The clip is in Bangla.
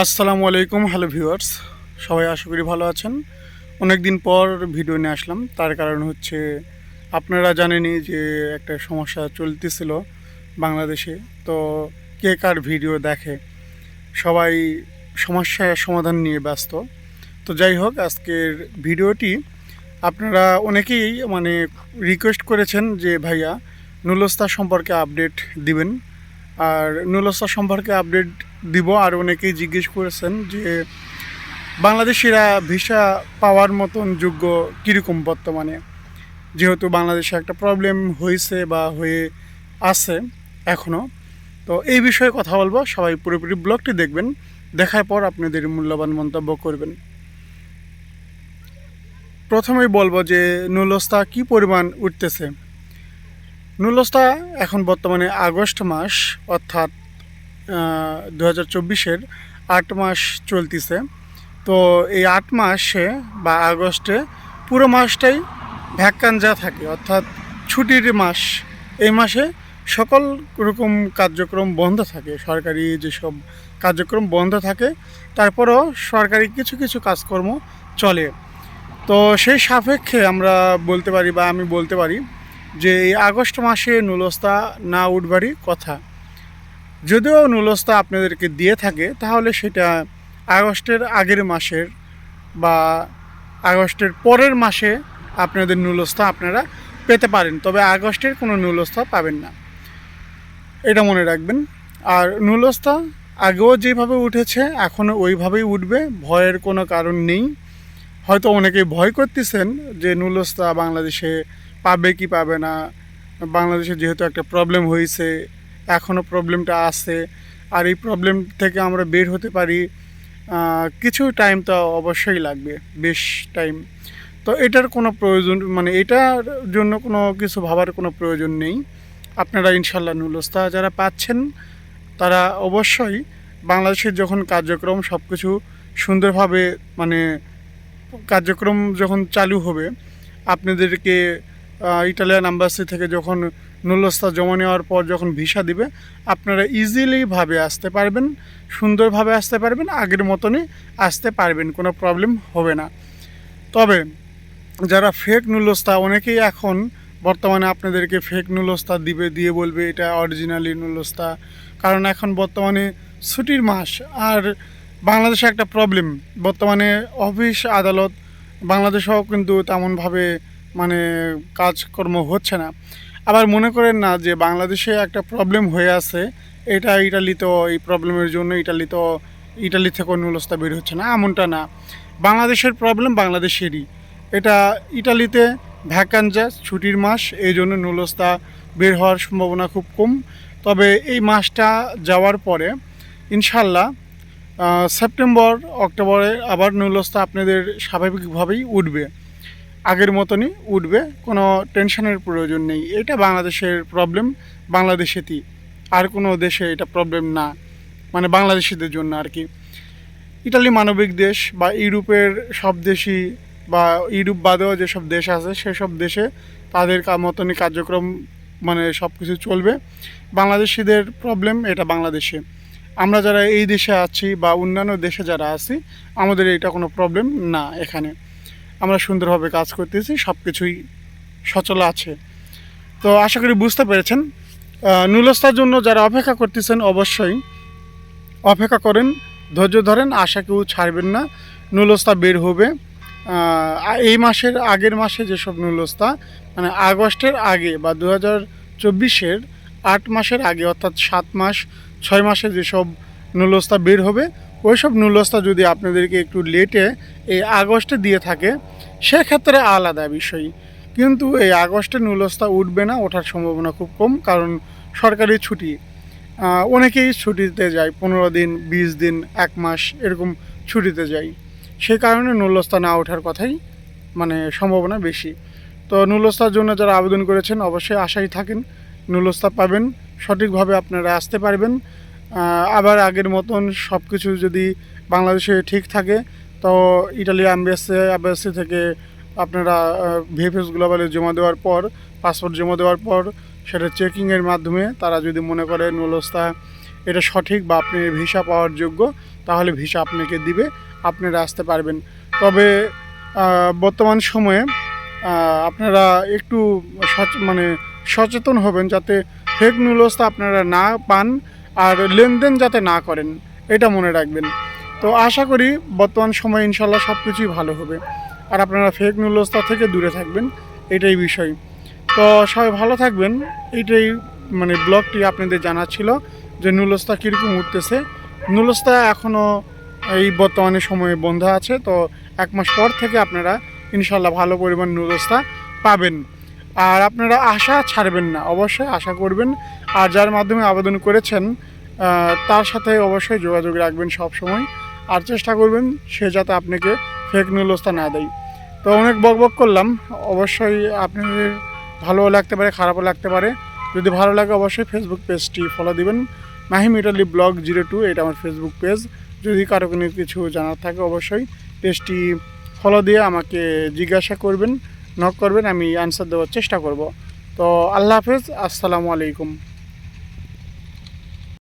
আসসালামু আলাইকুম, হ্যালো ভিউয়ার্স। সবাই আশা করি ভালো আছেন। অনেক দিন পর ভিডিও নিয়ে আসলাম। তার কারণ হচ্ছে আপনারা জানেনই যে একটা সমস্যা চলতেছিল বাংলাদেশে। তো কে কার ভিডিও দেখে সবাই সমস্যার সমাধান নিয়ে ব্যস্ত। তো যাই হোক, আজকের ভিডিওটি আপনারা অনেকেই মানে রিকোয়েস্ট করেছেন যে ভাইয়া নুলস্তা সম্পর্কে আপডেট দিবেন। আর নুলস্তা সম্পর্কে আপডেট দিব, আর অনেকেই জিজ্ঞেস করেছেন যে বাংলাদেশিরা ভিসা পাওয়ার মতন যোগ্য কীরকম বর্তমানে? যেহেতু বাংলাদেশে একটা প্রবলেম হয়েছে বা হয়ে আছে এখনও তো এই বিষয়ে কথা বলব, সবাই পুরোপুরি ব্লগটি দেখবেন, দেখার পর আপনাদের মূল্যবান মন্তব্য করবেন। প্রথমেই বলব যে নুলস্তা কি পরিমাণ উঠতেছে? নুলস্তা এখন বর্তমানে আগস্ট মাস, অর্থাৎ দু হাজার চব্বিশের আট মাস চলতেছে। তো এই আট মাসে বা আগস্টে পুরো মাসটাই ভ্যাকাঞ্জা থাকে, অর্থাৎ ছুটির মাস। এই মাসে সকল রকম কার্যক্রম বন্ধ থাকে, সরকারি যেসব কার্যক্রম বন্ধ থাকে, তারপরও সরকারি কিছু কিছু কাজকর্ম চলে। তো সেই সাপেক্ষে আমরা বলতে পারি বা আমি বলতে পারি যে এই আগস্ট মাসে নুলস্তা না উঠবারই কথা। যদিও নুলস্তা আপনাদেরকে দিয়ে থাকে, তাহলে সেটা আগস্টের আগের মাসের বা আগস্টের পরের মাসে আপনাদের নুলস্তা আপনারা পেতে পারেন, তবে আগস্টের কোনো নুলস্তা পাবেন না। এটা মনে রাখবেন। আর নুলস্তা আগেও যেভাবে উঠেছে, এখনও ওইভাবেই উঠবে, ভয়ের কোনো কারণ নেই। হয়তো অনেকেই ভয় করতেছেন যে নুলস্তা বাংলাদেশে পাবে কি পাবে না? বাংলাদেশে যেহেতু একটা প্রবলেম হয়েছে এখনও প্রবলেমটা আছে, আর এই প্রবলেম থেকে আমরা বের হতে পারি কিছু টাইম তো অবশ্যই লাগবে, বেশ টাইম তো এটার কোনো প্রয়োজন মানে এটার জন্য কোনো কিছু ভাবার কোনো প্রয়োজন নেই। আপনারা ইনশাল্লাহ নুলস্তা যারা পাচ্ছেন, তারা অবশ্যই বাংলাদেশের যখন কার্যক্রম সব কিছু সুন্দরভাবে মানে কার্যক্রম যখন চালু হবে, আপনাদেরকে ইটালিয়ান অ্যাম্বাসি থেকে যখন নুলস্তা জমা নেওয়ার পর যখন ভিসা দিবে, আপনারা ইজিলিভাবে আসতে পারবেন, সুন্দরভাবে আসতে পারবেন, আগের মতনই আসতে পারবেন, কোনো প্রবলেম হবে না। তবে যারা ফেক নুলস্তা, অনেকেই এখন বর্তমানে আপনাদেরকে ফেক নুলস্তা দিবে, দিয়ে বলবে এটা অরিজিনালি নুলস্তা। কারণ এখন বর্তমানে ছুটির মাস, আর বাংলাদেশে একটা প্রবলেম বর্তমানে অফিস আদালত, বাংলাদেশেও কিন্তু তেমনভাবে মানে কাজকর্ম হচ্ছে না। আবার মনে করেন না যে বাংলাদেশে একটা প্রবলেম হয়ে আছে, এটা ইটালিতেও এই প্রবলেমের জন্য ইটালিতেও ইটালি থেকেও নুলস্তা বের হচ্ছে না, এমনটা না। বাংলাদেশের প্রবলেম বাংলাদেশেরই। এটা ইটালিতে ভ্যাকাঞ্জা ছুটির মাস, এই জন্য নুলস্তা বের হওয়ার সম্ভাবনা খুব কম। তবে এই মাসটা যাওয়ার পরে ইনশাল্লাহ সেপ্টেম্বর, অক্টোবরে আবার নুলস্তা আপনাদের স্বাভাবিকভাবেই উঠবে। আগের মতনই উঠবে, কোনো টেনশনের প্রয়োজন নেই। এটা বাংলাদেশের প্রবলেম বাংলাদেশেতেই। আর কোনো দেশে এটা প্রবলেম না। মানে বাংলাদেশিদের জন্য আর কি। ইটালি মানবিক দেশ বা ইউরোপের সব দেশই বা ইউরোপ বাদেও যেসব দেশ আছে, সেসব দেশে তাদের মতনই কার্যক্রম মানে সব কিছু চলবে। বাংলাদেশিদের প্রবলেম এটা বাংলাদেশে। আমরা যারা এই দেশে আছি বা অন্যান্য দেশে যারা আছি, আমাদের এটা কোনো প্রবলেম না এখানে। আমরা সুন্দরভাবে কাজ করতেছি সব কিছুই সচল আছে। তো আশা করি বুঝতে পেরেছেন। নুলস্তার জন্য যারা অপেক্ষা করতেছেন, অবশ্যই অপেক্ষা করেন, ধৈর্য ধরেন, আশা কেউ ছাড়বেন না, নুলস্তা বের হবে। এই মাসের আগের মাসে যেসব নুলস্তা মানে আগস্টের আগে বা দু হাজার চব্বিশের আট মাসের আগে, অর্থাৎ সাত মাস, ছয় মাসে যেসব নুলস্তা বের হবে ওইসব নুলস্তা যদি আপনাদেরকে একটু লেটে এই আগস্টে দিয়ে থাকে, সেক্ষেত্রে আলাদা বিষয়। কিন্তু এই আগস্টে নুলস্তা উঠবে না, ওঠার সম্ভাবনা খুব কম, কারণ সরকারি ছুটি। অনেকেই ছুটিতে যায়, পনেরো দিন, বিশ দিন, এক মাস এরকম ছুটিতে যায়। সেই কারণে নুলস্তা না ওঠার কথাই মানে সম্ভাবনা বেশি। তো নুলস্তার জন্য যারা আবেদন করেছেন, অবশ্যই আশাই থাকেন নুলস্তা পাবেন, সঠিকভাবে আপনারা আসতে পারবেন। আবার আগের মতন সব কিছু যদি বাংলাদেশে ঠিক থাকে, তো ইটালি অ্যাম্বাসি অ্যাম্বাসি থেকে আপনারা ভিএফএস গ্লোবালে জমা দেওয়ার পর পাসপোর্ট জমা দেওয়ার পর, সেটা চেকিংয়ের মাধ্যমে তারা যদি মনে করে নুলস্তা, এটা সঠিক বা আপনি ভিসা পাওয়ার যোগ্য, তাহলে ভিসা আপনাকে দিবে, আপনারা আসতে পারবেন। তবে বর্তমান সময়ে আপনারা একটু মানে সচেতন হবেন যাতে ফেক নুলস্তা আপনারা না পান আর লেনদেন যাতে না করেন, এটা মনে রাখবেন। তো আশা করি বর্তমান সময়ে ইনশাল্লাহ সব কিছুই ভালো হবে। আর আপনারা ফেক নুলস্তা থেকে দূরে থাকবেন, এটাই বিষয়। তো সবাই ভালো থাকবেন এইটাই মানে ব্লগটি আপনাদের জানা ছিল যে নুলস্তা কীরকম উঠতেছে। নুলস্তা এখনও এই বর্তমানে সময়ে বন্ধ আছে, তো এক মাস পর থেকে আপনারা ইনশাল্লাহ ভালো পরিমাণ নুলস্তা পাবেন। আর আপনারা আশা ছাড়বেন না, অবশ্যই আশা করবেন। আর যার মাধ্যমে আবেদন করেছেন তার সাথে অবশ্যই যোগাযোগ রাখবেন সব সময় আর চেষ্টা করবেন সে যাতে আপনাকে ফেক নুলস্তা না দেয়। তো অনেক বক বক করলাম। অবশ্যই আপনাদের ভালোও লাগতে পারে, খারাপও লাগতে পারে। যদি ভালো লাগে অবশ্যই ফেসবুক পেজটি ফলো দিবেন। Mahim Italy blog zero two এটা আমার ফেসবুক পেজ যদি কারও কোনো কিছু জানার থাকে অবশ্যই পেজটি ফলো দিয়ে আমাকে জিজ্ঞাসা করবেন। নক করবেন আমি আনসার দেওয়ার চেষ্টা করব। তো আল্লাহ হাফেজ আসসালামু আলাইকুম।